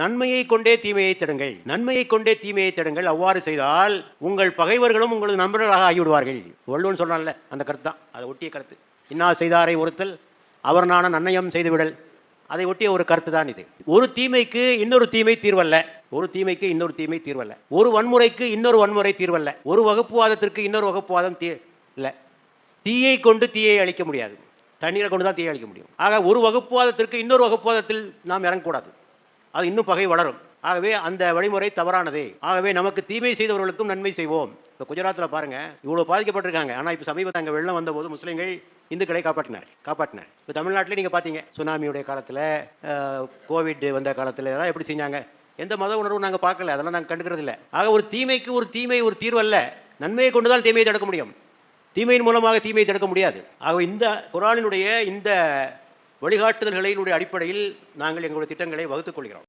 நன்மையை கொண்டே தீமையை தடுங்கள். நன்மையை கொண்டே தீமையை தடுங்கள். அவ்வாறு செய்தால் உங்கள் பகைவர்களும் உங்களது நண்பர்களாக ஆகிவிடுவார்கள். வள்ளுவன் சொல்றான்ல அந்த கருத்து தான் அதை ஒட்டிய கருத்து. இன்னா செய்தாரை ஒருத்தல் அவர் நான நன்னயம் செய்துவிடல். அதை ஒட்டிய ஒரு கருத்து தான் இது. ஒரு தீமைக்கு இன்னொரு தீமை தீர்வல்ல. ஒரு தீமைக்கு இன்னொரு தீமை தீர்வல்ல. ஒரு வன்முறைக்கு இன்னொரு வன்முறை தீர்வல்ல. ஒரு வகுப்புவாதத்திற்கு இன்னொரு வகுப்புவாதம் தீ இல்லை தீயை கொண்டு தீயை அழிக்க முடியாது. தண்ணீரை கொண்டு தான் தீயை அழிக்க முடியும். ஆக ஒரு வகுப்புவாதத்திற்கு இன்னொரு வகுப்புவாதத்தில் நாம் இறங்கக்கூடாது. அது இன்னும் பகை வளரும். ஆகவே அந்த வழிமுறை தவறானதே. ஆகவே நமக்கு தீமை செய்தவர்களுக்கும் நன்மை செய்வோம். இப்போ குஜராத்தில் பாருங்க இவ்வளோ பாதிக்கப்பட்டிருக்காங்க. ஆனால் இப்போ சமீபத்தில் அங்கே வெள்ளம் வந்தபோது முஸ்லீம்கள் இந்துக்களை காப்பாற்றினார் காப்பாற்றினார் இப்போ தமிழ்நாட்டில் நீங்கள் பார்த்தீங்க சுனாமியுடைய காலத்தில் கோவிட் வந்த காலத்தில் எல்லாம் எப்படி செஞ்சாங்க? எந்த மத உணர்வும் நாங்கள் பார்க்கல. அதெல்லாம் நாங்கள் கண்டுக்கிறது இல்லை. ஆக ஒரு தீமைக்கு ஒரு தீமை ஒரு தீர்வு அல்ல. நன்மையை கொண்டு தான் தீமையை தடுக்க முடியும். தீமையின் மூலமாக தீமையை தடுக்க முடியாது. ஆக இந்த குரானினுடைய இந்த வழிகாட்டுதல்களினுடைய அடிப்படையில் நாங்கள் எங்களுடைய திட்டங்களை வகுத்துக் கொள்கிறோம்.